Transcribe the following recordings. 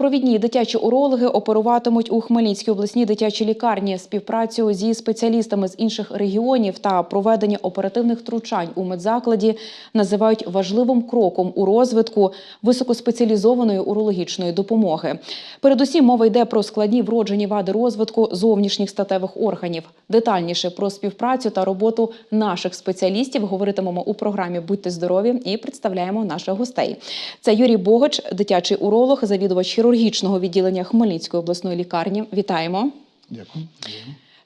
Провідні дитячі урологи оперуватимуть у Хмельницькій обласній дитячій лікарні. Співпрацю зі спеціалістами з інших регіонів та проведення оперативних втручань у медзакладі називають важливим кроком у розвитку високоспеціалізованої урологічної допомоги. Передусім мова йде про складні вроджені вади розвитку зовнішніх статевих органів. Детальніше про співпрацю та роботу наших спеціалістів говоритимемо у програмі Будьте здорові і представляємо наших гостей. Це Юрій Богач, дитячий уролог, завідувач хірургічного відділення Хмельницької обласної лікарні. Вітаємо. Дякую.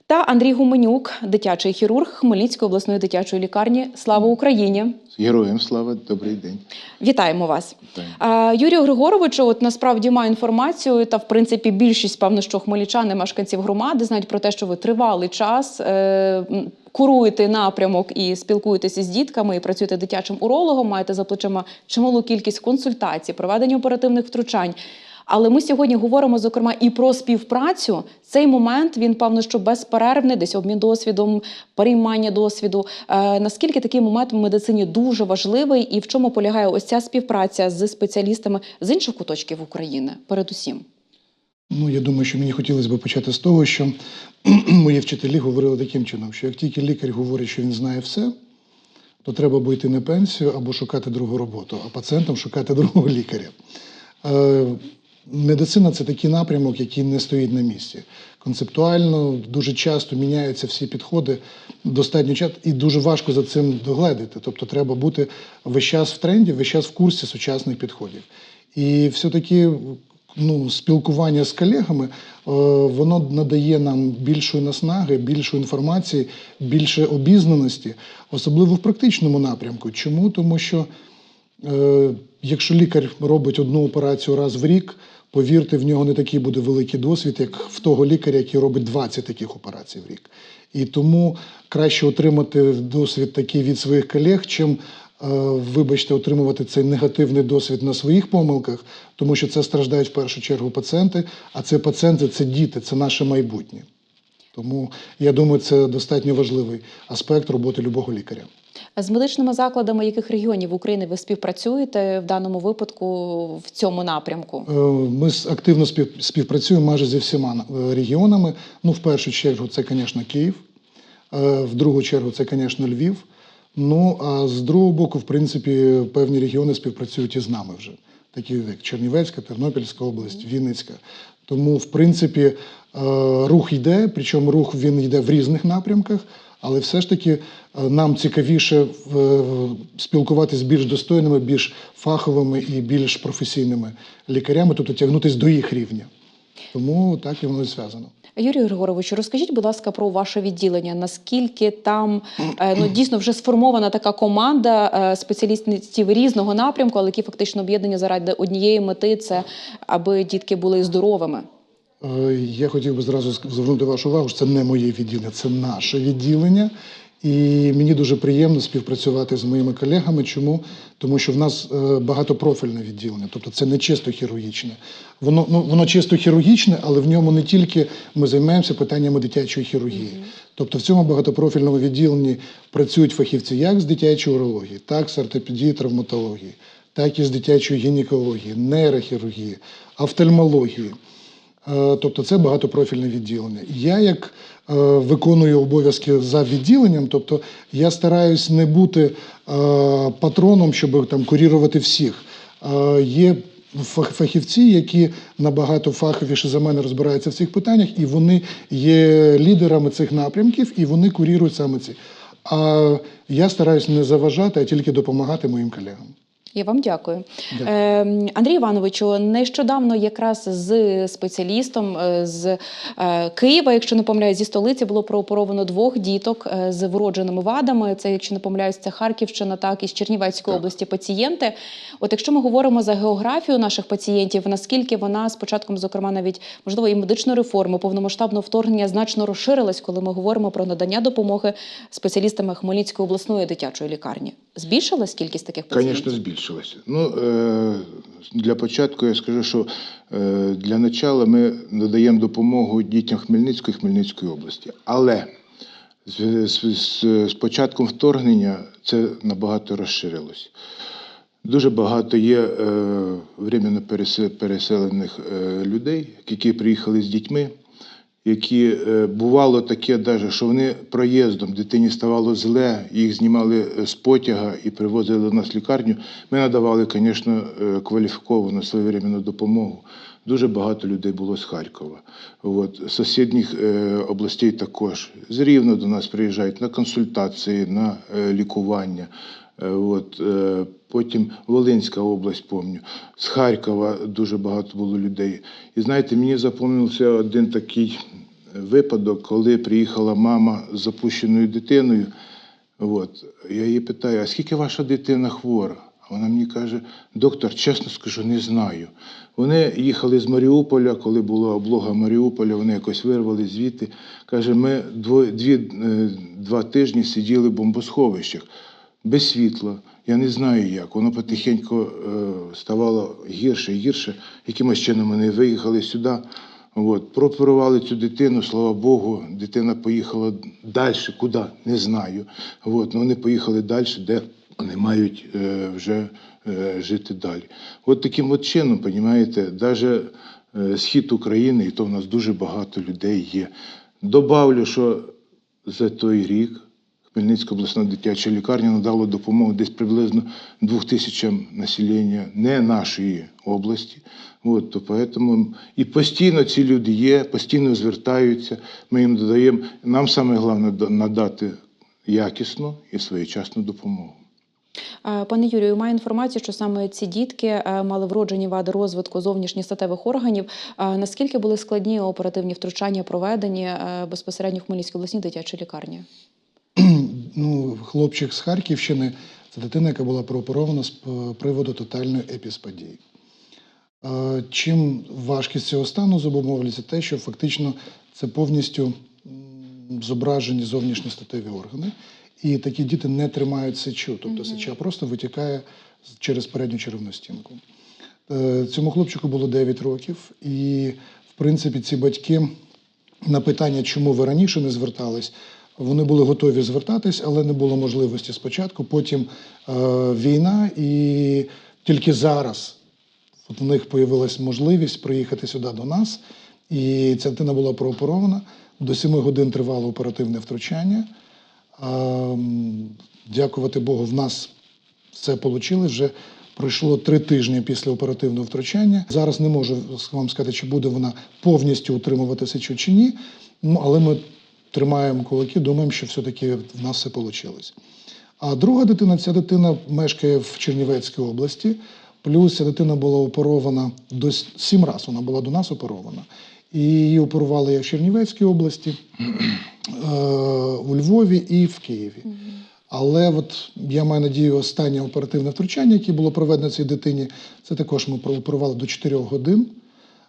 Та Андрій Гуменюк, дитячий хірург Хмельницької обласної дитячої лікарні. Слава Україні! Героям слава, добрий день. Вітаємо вас. Вітаю. А, Юрію Григоровичу, от насправді маю інформацію, та в принципі більшість, певно, що хмельничани, мешканців громади, знають про те, що ви тривалий час е, куруєте напрямок і спілкуєтеся з дітками, і працюєте дитячим урологом, маєте за плечима чималу кількість консультацій, проведення оперативних втручань. Але ми сьогодні говоримо зокрема і про співпрацю. Цей момент він певно, що безперервний, десь обмін досвідом, переймання досвіду. Е, наскільки такий момент в медицині дуже важливий, і в чому полягає ось ця співпраця з спеціалістами з інших куточків України, передусім? Ну, я думаю, що мені хотілося б почати з того, що мої вчителі говорили таким чином, що як тільки лікар говорить, що він знає все, то треба або йти на пенсію, або шукати другу роботу, а пацієнтам шукати другого лікаря. Медицина це такий напрямок, який не стоїть на місці. Концептуально дуже часто міняються всі підходи, достатньо часто і дуже важко за цим догледати. Тобто треба бути весь час в тренді, весь час в курсі сучасних підходів. І все-таки ну, спілкування з колегами е, воно надає нам більшої наснаги, більшої інформації, більше обізнаності, особливо в практичному напрямку. Чому? Тому що Якщо лікар робить одну операцію раз в рік, повірте, в нього не такий буде великий досвід, як в того лікаря, який робить 20 таких операцій в рік. І тому краще отримати досвід такий від своїх колег, чим, е, вибачте, отримувати цей негативний досвід на своїх помилках, тому що це страждають в першу чергу пацієнти, а це пацієнти це діти, це наше майбутнє. Тому я думаю, це достатньо важливий аспект роботи любого лікаря. З медичними закладами яких регіонів України ви співпрацюєте в даному випадку в цьому напрямку? Е, Ми активно спів- співпрацюємо майже зі всіма е, регіонами. Ну, в першу чергу, це, звісно, Київ, Е, в другу чергу, це, звісно, Львів. Ну, а з другого боку, в принципі, певні регіони співпрацюють із нами вже, такі як Чернівецька, Тернопільська область, Вінницька. Тому, в принципі, рух йде, причому рух він йде в різних напрямках, але все ж таки е, нам цікавіше е, спілкуватися з більш достойними, більш фаховими і більш професійними лікарями, тобто тягнутися до їх рівня. Тому так і воно і зв'язано. Юрію Григоровичу, розкажіть, будь ласка, про ваше відділення. Наскільки там е, ну дійсно вже сформована така команда спеціалістів різного напрямку, але які фактично об'єднані заради однієї мети, це аби дітки були здоровими. Е, Я хотів би зразу звернути вашу увагу, що це не моє відділення, це наше відділення. І мені дуже приємно співпрацювати з моїми колегами. Чому? Тому що в нас е, багатопрофільне відділення, тобто це не чисто хірургічне. Воно, ну, воно чисто хірургічне, але в ньому не тільки ми займаємося питаннями дитячої хірургії. Тобто в цьому багатопрофільному відділенні працюють фахівці як з дитячої урології, так з ортопедії, травматології, так і з дитячої гінекології, нейрохірургії, офтальмології. Е, Тобто це багатопрофільне відділення. Я як е, виконую обов'язки за відділенням, тобто я стараюсь не бути е, патроном, щоб там курірувати всіх. Є фахівці, які набагато фаховіше за мене розбираються в цих питаннях, і вони є лідерами цих напрямків, і вони курірують саме ці. А я стараюсь не заважати, а тільки допомагати моїм колегам. Я вам дякую. Дякую. Е, Андрій Івановичу, нещодавно якраз з спеціалістом е, з е, Києва, якщо не помиляюсь, зі столиці було прооперовано двох діток е, з вродженими вадами. Це, якщо не помиляюсь, це Харківщина, так і з Чернівецької Так. області пацієнти. От якщо ми говоримо за географію наших пацієнтів, наскільки вона з початком, зокрема, навіть можливо і медичної реформи, повномасштабного вторгнення значно розширилась, коли ми говоримо про надання допомоги спеціалістами Хмельницької обласної дитячої лікарні. Збільшилась кількість таких пацієнтів? Звісно, збільшилося. Ну, е, для початку я скажу, що е, для начала ми надаємо допомогу дітям Хмельницької і Хмельницької області. Але з, з, з, з початком вторгнення це набагато розширилось. Дуже багато є е, временно переселених е, людей, які приїхали з дітьми, які е, бувало таке, даже, що вони проїздом дитині ставало зле, їх знімали е, з потяга і привозили до нас в лікарню. Ми надавали, звісно, е, кваліфіковану своєвременну допомогу. Дуже багато людей було з Харкова. От, з сусідніх областей також. З до нас приїжджають на консультації, на лікування. От, потім Волинська область, помню. З Харкова дуже багато було людей. І знаєте, мені запам'ятався один такий випадок, коли приїхала мама з запущеною дитиною. От. Я її питаю, а скільки ваша дитина хвора? А вона мені каже, доктор, чесно скажу, не знаю. Вони їхали з Маріуполя, коли була облога Маріуполя, вони якось вирвали звідти. Каже, ми дво, дві, е, два тижні сиділи в бомбосховищах без світла. Я не знаю як. Воно потихеньку е, ставало гірше і гірше. Якимось чином вони виїхали сюди. От, прооперували цю дитину, слава Богу, дитина поїхала далі, куди, не знаю. От, ну, вони поїхали далі, де вони мають е, вже е, жити далі. От таким от чином, розумієте, навіть е, схід України, і то в нас дуже багато людей є. Добавлю, що за той рік Хмельницька обласна дитяча лікарня надала допомогу десь приблизно двох тисячам населення не нашої області. От, то поэтому і постійно ці люди є, постійно звертаються. Ми їм додаємо. Нам саме головне надати якісну і своєчасну допомогу. Пане Юрію, маю інформацію, що саме ці дітки е, мали вроджені вади розвитку зовнішніх статевих органів. Наскільки були складні оперативні втручання проведені е, безпосередньо в Хмельницькій обласній дитячій лікарні? Ну, хлопчик з Харківщини це дитина, яка була прооперована з приводу тотальної епіспадії. Е, Чим важкість цього стану зобумовлюється те, що фактично це повністю зображені зовнішні статеві органи, і такі діти не тримають сечу, тобто сеча просто витікає через передню черевну стінку. Е, Цьому хлопчику було 9 років, і в принципі ці батьки на питання, чому ви раніше не звертались, вони були готові звертатись, але не було можливості спочатку. Потім е, війна, і тільки зараз от у них появилась можливість приїхати сюди до нас. І ця дитина була прооперована. До 7 годин тривало оперативне втручання. Ем, Дякувати Богу, в нас все вийшло. Вже пройшло три тижні після оперативного втручання. Зараз не можу вам сказати, чи буде вона повністю утримувати сечу чи ні. Ну, але ми тримаємо кулаки, думаємо, що все-таки в нас все вийшло. А друга дитина, ця дитина мешкає в Чернівецькій області. Плюс ця дитина була оперована до сім разів. Вона була до нас оперована. І її оперували як в Чернівецькій області, е, у Львові і в Києві. Але от я маю надію, останнє оперативне втручання, яке було проведено цій дитині, це також ми прооперували до 4 годин.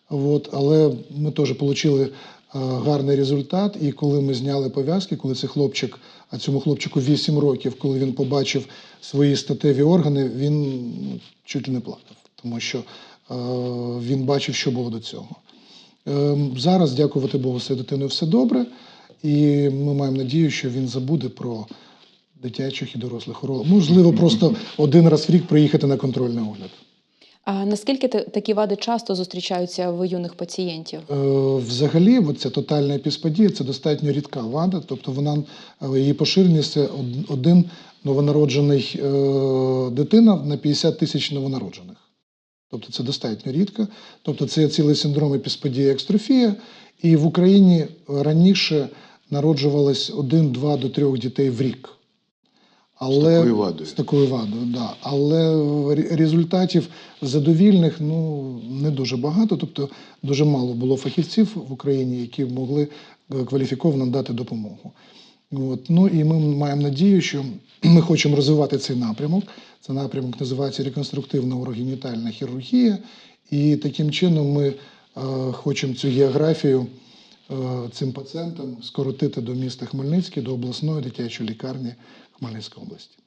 От, але ми теж отримали гарний результат. І коли ми зняли пов'язки, коли цей хлопчик, а цьому хлопчику 8 років, коли він побачив свої статеві органи, він ну, чуть не плакав, тому що е, він бачив, що було до цього. Е, Зараз, дякувати Богу, цією дитиною все добре, і ми маємо надію, що він забуде про дитячих і дорослих урологів. Можливо, просто один раз в рік приїхати на контрольний огляд. А наскільки такі вади часто зустрічаються в юних пацієнтів? Е, Взагалі, ця тотальна епіспадія це достатньо рідка вада, тобто вона е, її поширеність один новонароджений е, дитина на 50 тисяч новонароджених. Тобто це достатньо рідко. Тобто це цілий синдром епіспадія екстрофія. І в Україні раніше народжувалось 1-2 до 3 дітей в рік. Але, такою вадою. З такою вадою, да. Але результатів задовільних ну, не дуже багато. Тобто дуже мало було фахівців в Україні, які могли е, кваліфіковано дати допомогу. От. Ну і ми маємо надію, що ми хочемо розвивати цей напрямок. Це напрямок називається реконструктивна урогенітальна хірургія. І таким чином ми е, хочемо цю географію е, цим пацієнтам скоротити до міста Хмельницький, до обласної дитячої лікарні Хмельницької області.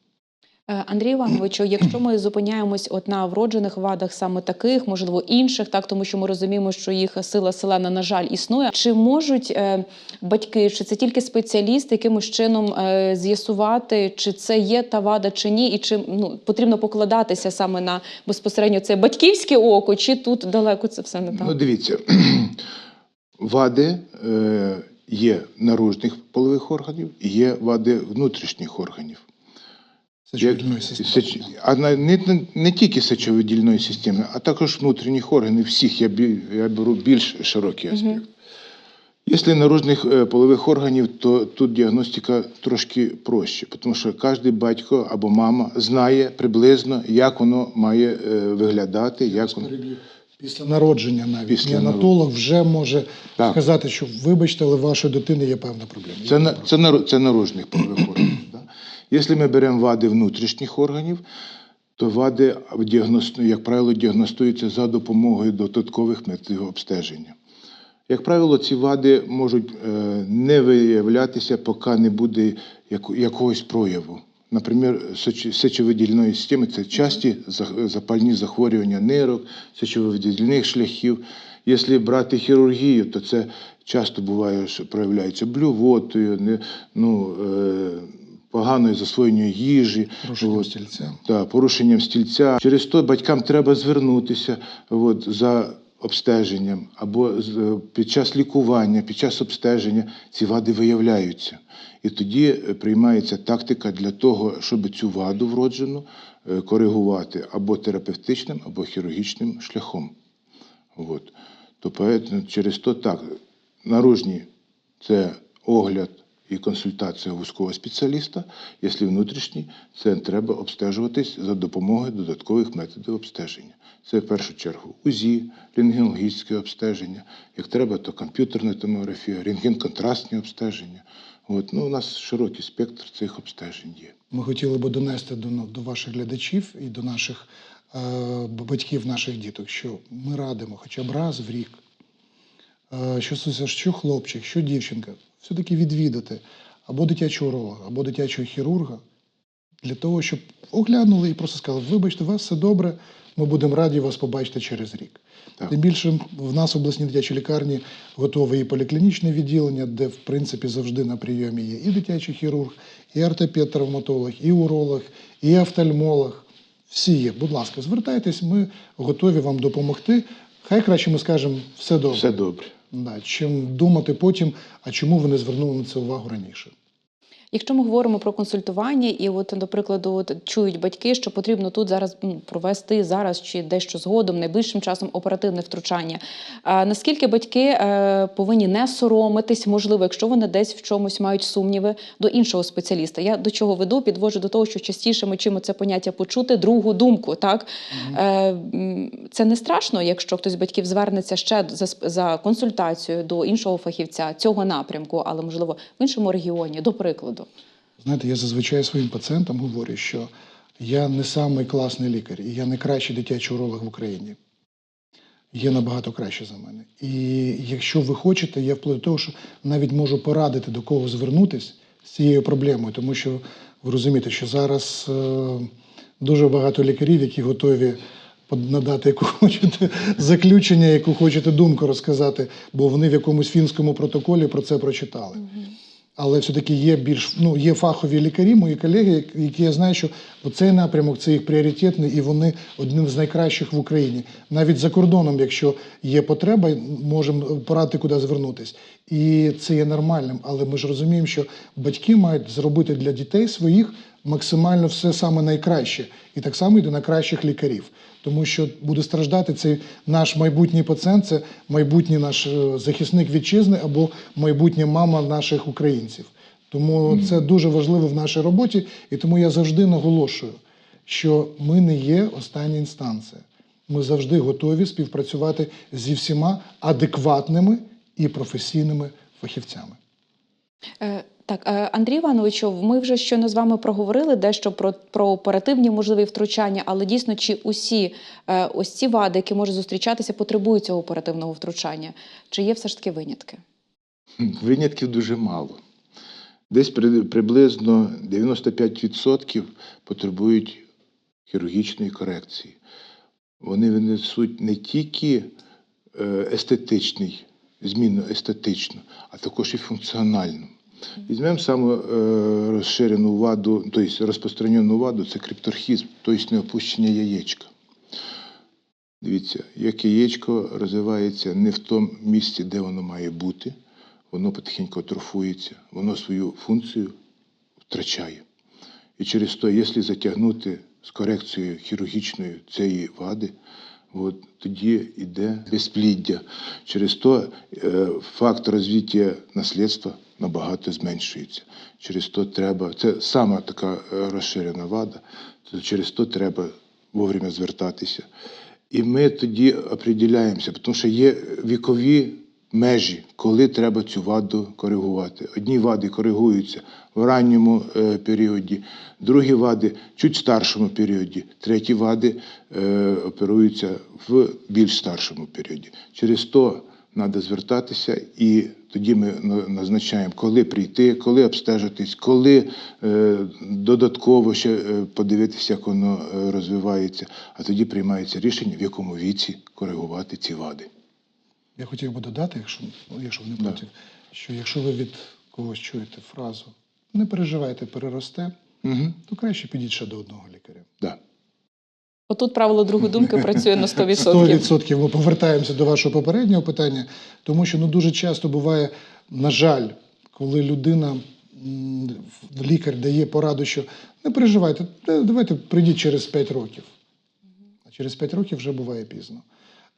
Е, Андрій Івановичу, якщо ми зупиняємось от на вроджених вадах саме таких, можливо, інших, так тому що ми розуміємо, що їх сила селена, на жаль, існує. Чи можуть е, батьки, чи це тільки спеціалісти, якимось чином е, з'ясувати, чи це є та вада, чи ні, і чи ну потрібно покладатися саме на безпосередньо це батьківське око, чи тут далеко це все не так? Ну, дивіться, вади е, є наружних полових органів, є вади внутрішніх органів. Сечовидільної системи. сеч- А на- не, не, не тільки сечовидільної системи, а також внутрішніх органів всіх. Я, бі- я беру більш широкий аспект. Якщо наружних е, полових органів, то тут діагностика трошки проще, тому що кожен батько або мама знає приблизно, як воно має е, виглядати, як воно. Після народження навіть Після неонатолог вже може Так. сказати, що вибачте, але у вашої дитини є певна проблема. Це, на- це, наро- це наружних полових органів. Якщо ми беремо вади внутрішніх органів, то вади, як правило, діагностуються за допомогою додаткових методів обстеження. Як правило, ці вади можуть е, не виявлятися, поки не буде якогось прояву. Сечо- сечовидільної системи це часті запальні захворювання нирок, сечовидільних шляхів. Якщо брати хірургію, то це часто буває, що проявляється блювотою, не, ну, е, поганою засвоєнням їжі. Порушенням От. стільця. Да, порушенням стільця. Через то батькам треба звернутися от, за обстеженням або е, під час лікування, під час обстеження ці вади виявляються. І тоді е, приймається тактика для того, щоб цю ваду вроджену е, коригувати або терапевтичним, або хірургічним шляхом. От. То через то так, наружні це огляд і консультація вузького спеціаліста, якщо внутрішній, це треба обстежуватись за допомогою додаткових методів обстеження. Це в першу чергу УЗІ, рентгенологічне обстеження. Як треба, то комп'ютерна томографія, рентген-контрастні обстеження. От. Ну, у нас широкий спектр цих обстежень є. Ми хотіли би донести до, до ваших глядачів і до наших е, батьків наших діток, що ми радимо хоча б раз в рік, е, що, що хлопчик, що дівчинка, все-таки відвідати або дитячого уролога, або дитячого хірурга, для того, щоб оглянули і просто сказали, вибачте, у вас все добре, ми будемо раді вас побачити через рік. Так. Тим більше в нас в обласній дитячій лікарні готове і поліклінічне відділення, де в принципі завжди на прийомі є і дитячий хірург, і ортопед-травматолог, і уролог, і офтальмолог. Всі є. Будь ласка, звертайтесь, ми готові вам допомогти. Хай краще ми скажемо все добре. Все добре. Да, чим думати потім, а чому ви не звернули на це увагу раніше. Якщо ми говоримо про консультування, і от, до прикладу, от, чують батьки, що потрібно тут зараз провести зараз чи дещо згодом, найближчим часом оперативне втручання. А, наскільки батьки е, повинні не соромитись, можливо, якщо вони десь в чомусь мають сумніви до іншого спеціаліста? Я до чого веду? Підвожу до того, що частіше ми чимо це поняття почути другу думку. Так е, це не страшно, якщо хтось з батьків звернеться ще за, за консультацією до іншого фахівця цього напрямку, але можливо в іншому регіоні, до прикладу. Знаєте, я зазвичай своїм пацієнтам говорю, що я не самий класний лікар, і я не кращий дитячий уролог в Україні. Є набагато краще за мене. І якщо ви хочете, я до того, що навіть можу порадити, до кого звернутися з цією проблемою, тому що ви розумієте, що зараз е, дуже багато лікарів, які готові надати яку хочете заключення, яку хочете думку розказати, бо вони в якомусь фінському протоколі про це прочитали. Але все-таки є більш ну є фахові лікарі, мої колеги, які я знаю, що цей напрямок це їх пріоритетний, і вони одним з найкращих в Україні. Навіть за кордоном, якщо є потреба, можемо порадити, куди звернутися. І це є нормальним. Але ми ж розуміємо, що батьки мають зробити для дітей своїх максимально все саме найкраще, і так само йде на кращих лікарів. Тому що буде страждати цей наш майбутній пацієнт, це майбутній наш е, захисник вітчизни або майбутня мама наших українців. Тому це дуже важливо в нашій роботі, і тому я завжди наголошую, що ми не є остання інстанція. Ми завжди готові співпрацювати зі всіма адекватними і професійними фахівцями. Так, е, Андрій Івановичу, ми вже щойно з вами проговорили дещо про, про оперативні можливі втручання, але дійсно чи усі е, ось ці вади, які можуть зустрічатися, потребують цього оперативного втручання? Чи є все ж таки винятки? Винятків дуже мало. Десь при- приблизно 95% потребують хірургічної корекції. Вони винесуть не тільки е, естетичний, зміну естетичну, а також і функціональну. Візьмемо саму е, розширену ваду, тобто розпространену ваду, це крипторхізм, тобто неопущення яєчка. Дивіться, як яєчко розвивається не в тому місці, де воно має бути, воно потихеньку атрофується, воно свою функцію втрачає. І через то, якщо затягнути з корекцією хірургічною цієї вади, от, тоді йде безпліддя. Через то е, факт розвиття наслідства набагато зменшується. Через то треба, це сама така е, розширена вада, через то треба вовремя звертатися. І ми тоді определяємося, тому що є вікові межі, коли треба цю ваду коригувати. Одні вади коригуються в ранньому е, періоді, другі вади чуть старшому періоді, треті вади е, оперуються в більш старшому періоді. Через то треба звертатися, і тоді ми назначаємо, коли прийти, коли обстежитись, коли е, додатково ще подивитися, як воно розвивається, а тоді приймається рішення, в якому віці коригувати ці вади. Я хотів би додати, якщо, ну, якщо ви не Да. що якщо ви від когось чуєте фразу не переживайте, переросте, Угу. то краще підіть ще до одного лікаря. Да. Отут правило другої думки працює на 100%. 100% ми повертаємося до вашого попереднього питання, тому що ну, дуже часто буває, на жаль, коли людина, лікар дає пораду, що не переживайте, давайте прийдіть через 5 років. А через 5 років вже буває пізно.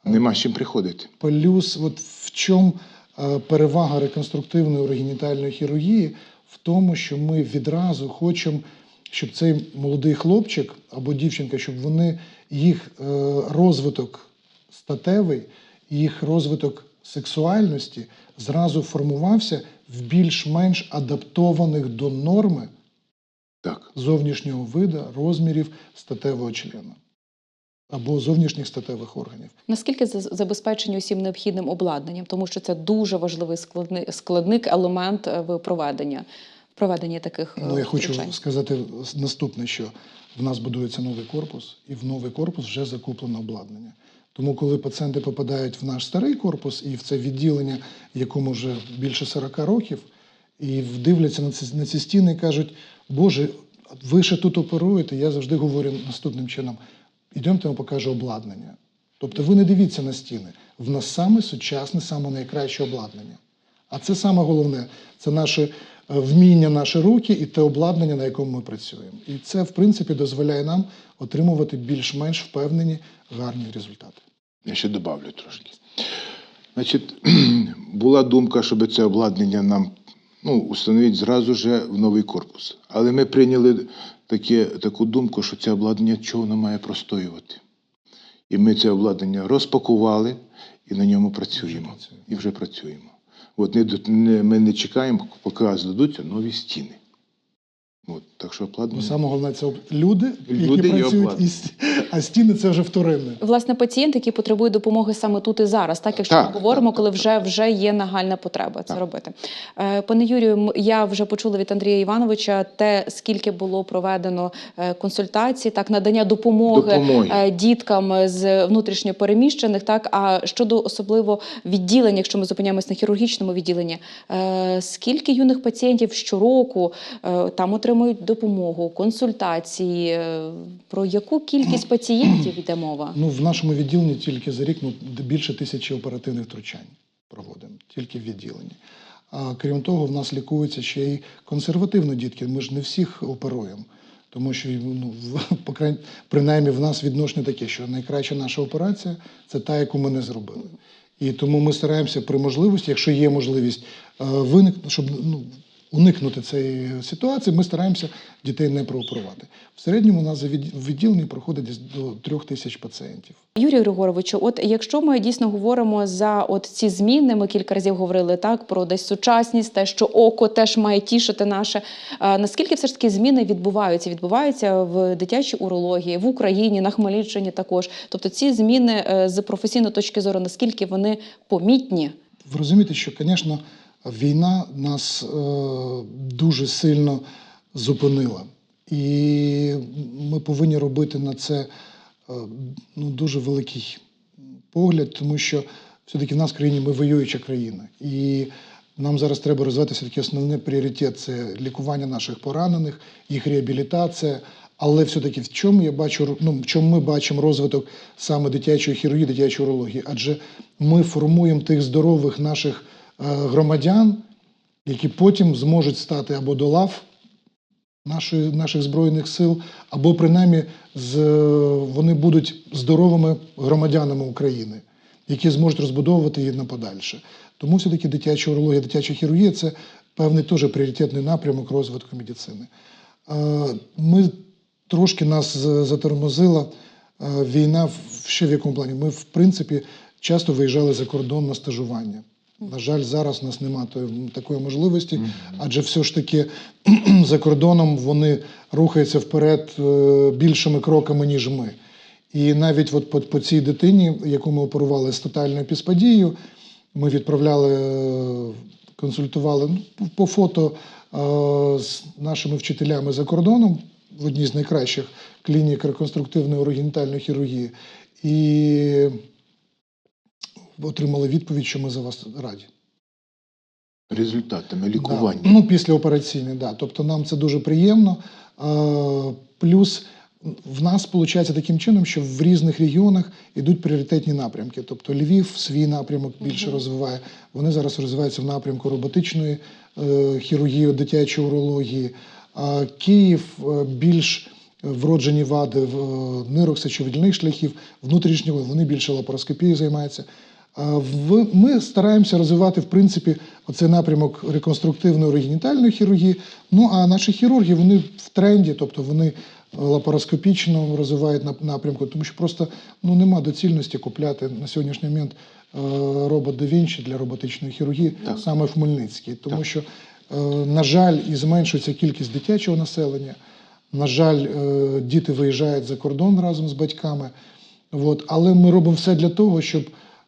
Нема з чим приходити. Плюс, от в чому е, перевага реконструктивної урогенітальної хірургії? В тому, що ми відразу хочемо, щоб цей молодий хлопчик або дівчинка, щоб вони їх е, розвиток статевий, їх розвиток сексуальності зразу формувався в більш-менш адаптованих до норми Так. зовнішнього вида, розмірів статевого члена або зовнішніх статевих органів. Наскільки за- забезпечені усім необхідним обладнанням, тому що це дуже важливий складний складник, елемент е, в проведенні, в проведенні таких е, Ну, я хочу втручань? сказати наступне, що в нас будується новий корпус, і в новий корпус вже закуплено обладнання. Тому, коли пацієнти попадають в наш старий корпус і в це відділення, якому вже більше 40 років, і дивляться на ці, на ці стіни і кажуть, Боже, ви ще тут оперуєте, я завжди говорю наступним чином: ідемте, я вам покажу обладнання. Тобто ви не дивіться на стіни. В нас саме сучасне, саме найкраще обладнання. А це саме головне це наше е, вміння, наші руки і те обладнання, на якому ми працюємо. І це, в принципі, дозволяє нам отримувати більш-менш впевнені гарні результати. Я ще добавлю трошки. Значить, була думка, щоб це обладнання нам ну, установити зразу же в новий корпус. Але ми прийняли таке, таку думку, що це обладнання чого воно має простоювати. І ми це обладнання розпакували і на ньому працюємо. працюємо. І вже працюємо. От не, не, ми не чекаємо, поки здадуться нові стіни. От, так що Бо обладнання. саме головне це люди, Люди які працюють, і а стіни це вже вторинне. Власне, пацієнт, який потребує допомоги саме тут і зараз, так якщо Так, ми говоримо, так, коли так, вже вже є нагальна потреба це Так. робити. Е, Пане Юрію, м- я вже почула від Андрія Івановича те, скільки було проведено е, консультацій, так надання допомоги, Допомоги. е, діткам з внутрішньо переміщених. Так а щодо особливо відділень, якщо ми зупиняємось на хірургічному відділенні, скільки юних пацієнтів щороку там отримують допомогу, консультації? е, Про яку кількість пацієнтів йде мова? Ну, в нашому відділенні тільки за рік ну, більше тисячі оперативних втручань проводимо, тільки в відділенні. А крім того, в нас лікуються ще й консервативно дітки. Ми ж не всіх оперуємо. Тому що ну, в- принаймні в нас відношення таке, що найкраща наша операція це та, яку ми не зробили. І тому ми стараємося при можливості, якщо є можливість е, виникнути, щоб ну, уникнути цієї ситуації, ми стараємося дітей не прооперувати. В середньому у нас в відділенні проходить до трьох тисяч пацієнтів. Юрію Григоровичу, от якщо ми дійсно говоримо за от ці зміни, ми кілька разів говорили так про десь сучасність, те, що око теж має тішити наше. А, наскільки все ж таки зміни відбуваються? Відбуваються в дитячій урології, в Україні, на Хмельниччині також. Тобто ці зміни е, з професійної точки зору, наскільки вони помітні? Ви розумієте, що, звісно, Війна нас е, дуже сильно зупинила. І ми повинні робити на це е, ну, дуже великий погляд, тому що все-таки в нас в країні ми воююча країна. І нам зараз треба розвиватися такий основний пріоритет це лікування наших поранених, їх реабілітація. Але все-таки в чому я бачу, ну, в чому ми бачимо розвиток саме дитячої хірургії, дитячої урології? Адже ми формуємо тих здорових наших громадян, які потім зможуть стати або до лав нашої, наших Збройних сил, або принаймні з, вони будуть здоровими громадянами України, які зможуть розбудовувати її на подальше. Тому все-таки дитяча урологія, дитяча хірургія це певний теж пріоритетний напрямок розвитку медицини. Е, Ми трошки нас затормозила е, війна ще в якому плані. Ми, в принципі, часто виїжджали за кордон на стажування. На жаль, зараз у нас немає такої можливості, адже все ж таки за кордоном вони рухаються вперед е, більшими кроками, ніж ми. І навіть от по, по цій дитині, яку ми оперували з тотальною піспадією, ми відправляли, е, консультували ну, по фото е, з нашими вчителями за кордоном в одній з найкращих клінік реконструктивної урогенітальної хірургії. І отримали відповідь, що ми за вас раді. Результатами лікування. Да. Ну, післяопераційне, да. Тобто нам це дуже приємно. Е, Плюс в нас виходить таким чином, що в різних регіонах йдуть пріоритетні напрямки. Тобто Львів свій напрямок більше розвиває. Вони зараз розвиваються в напрямку роботичної е, хірургії, дитячої урології. А Київ е, більш вроджені вади в е, нирок, сечовидільних шляхів, внутрішнього, вони більше лапароскопією займаються. Ми стараємося розвивати, в принципі, оцей напрямок реконструктивної оригінітальної хірургії. Ну а наші хірурги вони в тренді, тобто вони лапароскопічно розвивають нап- напрямку, тому що просто ну, нема доцільності купляти на сьогоднішній момент е, робот да Вінчі для роботичної хірургії Так. саме в Хмельницькій. Тому Так. що, е, на жаль, і зменшується кількість дитячого населення. На жаль, е, діти виїжджають за кордон разом з батьками. От. Але ми робимо все для того, щоб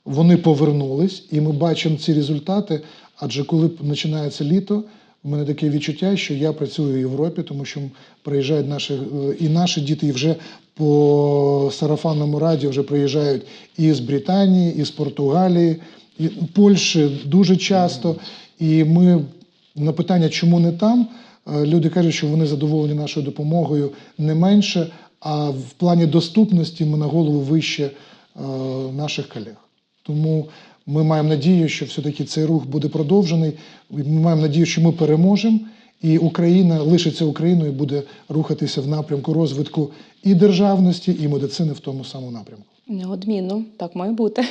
вони повернулись, і ми бачимо ці результати. Адже коли починається літо, в мене таке відчуття, що я працюю в Європі, тому що приїжджають наші е, і наші діти, і вже по сарафанному радіо вже приїжджають і з Британії, і з Португалії, і Польщі дуже часто. І ми на питання, чому не там, е, люди кажуть, що вони задоволені нашою допомогою не менше, а в плані доступності ми на голову вище е, наших колег. Тому ми маємо надію, що все-таки цей рух буде продовжений. Ми маємо надію, що ми переможемо, і Україна лишиться Україною і буде рухатися в напрямку розвитку і державності, і медицини в тому самому напрямку. Неодмінно, так має бути.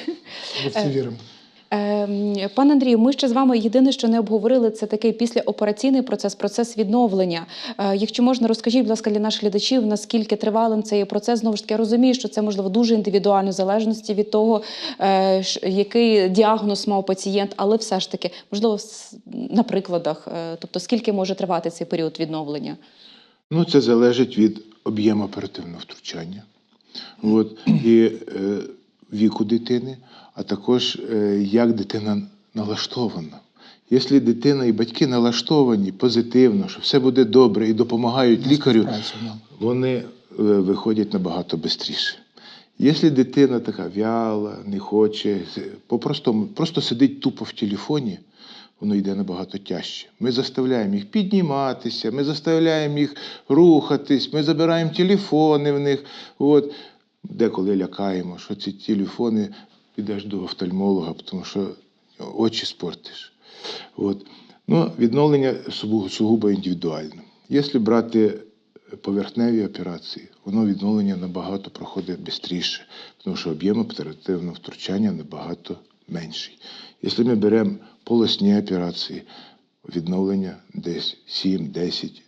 Ми в це віримо. Ем, Пане Андрію, ми ще з вами єдине, що не обговорили, це такий післяопераційний процес, процес відновлення. Е, Якщо можна, розкажіть, будь ласка, для наших глядачів, наскільки тривалим цей процес. Знову ж таки, я розумію, що це можливо дуже індивідуально, в залежності від того, е, який діагноз мав пацієнт, але все ж таки, можливо, на прикладах, е, тобто скільки може тривати цей період відновлення? Ну, це залежить від об'єму оперативного втручання. От, і е, віку дитини, а також е, як дитина налаштована. Якщо дитина і батьки налаштовані позитивно, що все буде добре і допомагають лікарю, вони е, виходять набагато швидше. Якщо дитина така вяла, не хоче, по-простому, просто сидить тупо в телефоні, воно йде набагато тяжче. Ми заставляємо їх підніматися, ми заставляємо їх рухатись, ми забираємо телефони в них. От. Деколи лякаємо, що ці телефони підеш до офтальмолога, тому що очі спортиш. От. Ну, відновлення сугубо, індивідуально. Якщо брати поверхневі операції, воно відновлення набагато проходить швидше, тому що об'єм оперативного втручання набагато менший. Якщо ми беремо полосні операції, відновлення десь 7-10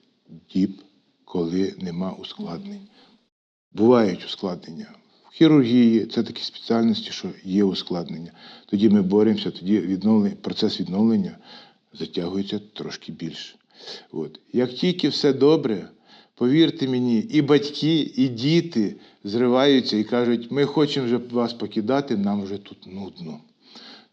діб, коли нема ускладнень. Бувають ускладнення. Хірургії це такі спеціальності, що є ускладнення. Тоді ми боремося, тоді відновлення, процес відновлення затягується трошки більше. От. Як тільки все добре, повірте мені, і батьки, і діти зриваються і кажуть, ми хочемо вже вас покидати, нам вже тут нудно.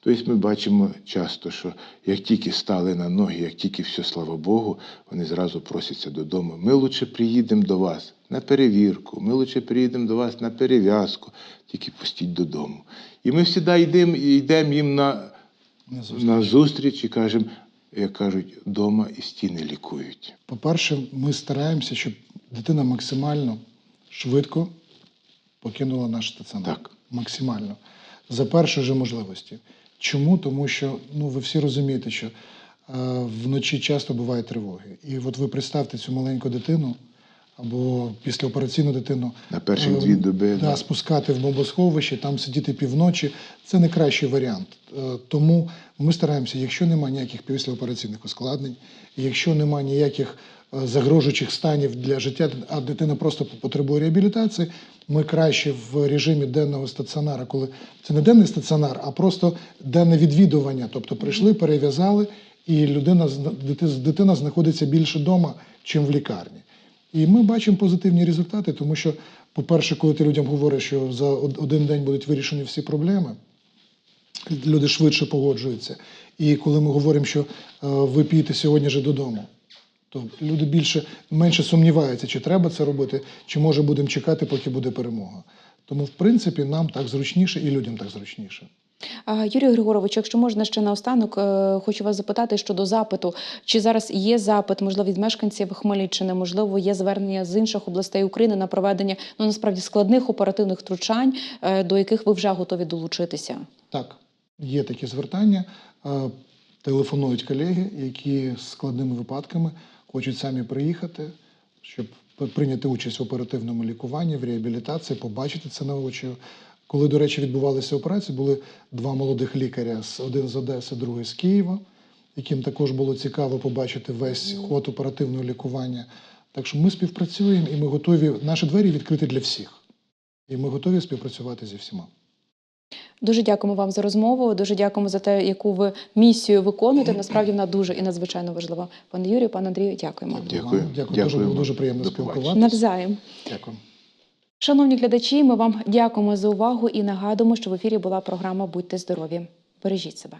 Тобто ми бачимо часто, що як тільки стали на ноги, як тільки все, слава Богу, вони зразу просяться додому. Ми лучше приїдемо до вас на перевірку, ми лучше приїдемо до вас на перев'язку, тільки пустіть додому. І ми завжди йдемо йдемо їм на, На зустріч. на зустріч і кажемо, як кажуть, вдома і стіни лікують. По-перше, ми стараємося, щоб дитина максимально швидко покинула наш стаціонар. Так. Максимально. За першої же можливості. Чому? Тому що ну, ви всі розумієте, що е, вночі часто бувають тривоги. І от ви представте цю маленьку дитину або післяопераційну дитину. На перших е, дві доби, Да, да. спускати в бомбосховище, там сидіти півночі це не кращий варіант. Е, Тому ми стараємося, якщо немає ніяких післяопераційних ускладнень, якщо немає ніяких е, загрожуючих станів для життя, а дитина просто потребує реабілітації, ми краще в режимі денного стаціонара, коли це не денний стаціонар, а просто денне відвідування. Тобто прийшли, перев'язали, і людина дитина знаходиться більше вдома, чим в лікарні. І ми бачимо позитивні результати, тому що, по-перше, коли ти людям говориш, що за один день будуть вирішені всі проблеми, люди швидше погоджуються. І коли ми говоримо, що е, ви підете сьогодні же додому, то люди більше менше сумніваються, чи треба це робити, чи може будемо чекати, поки буде перемога. Тому, в принципі, нам так зручніше і людям так зручніше. Юрій Григорович, якщо можна ще наостанок, е, хочу вас запитати щодо запиту. Чи зараз є запит, можливо, від мешканців Хмельниччини, можливо, є звернення з інших областей України на проведення ну насправді складних оперативних втручань, е, до яких ви вже готові долучитися? Так, є такі звертання. Е, Телефонують колеги, які з складними випадками хочуть самі приїхати, щоб прийняти участь в оперативному лікуванні, в реабілітації, побачити це на очі. Коли, до речі, відбувалися операції, були два молодих лікаря: один з Одеси, другий з Києва, яким також було цікаво побачити весь ход оперативного лікування. Так що ми співпрацюємо і ми готові. Наші двері відкриті для всіх. І ми готові співпрацювати зі всіма. Дуже дякуємо вам за розмову. Дуже дякуємо за те, яку ви місію виконуєте. Насправді вона дуже і надзвичайно важлива. Пане Юрію, пане Андрію, дякуємо. Дякую. Дякую. Дуже було дуже приємно спілкуватися. Навзаєм. Дякую. Шановні глядачі, ми вам дякуємо за увагу і нагадуємо, що в ефірі була програма Будьте здорові. Бережіть себе.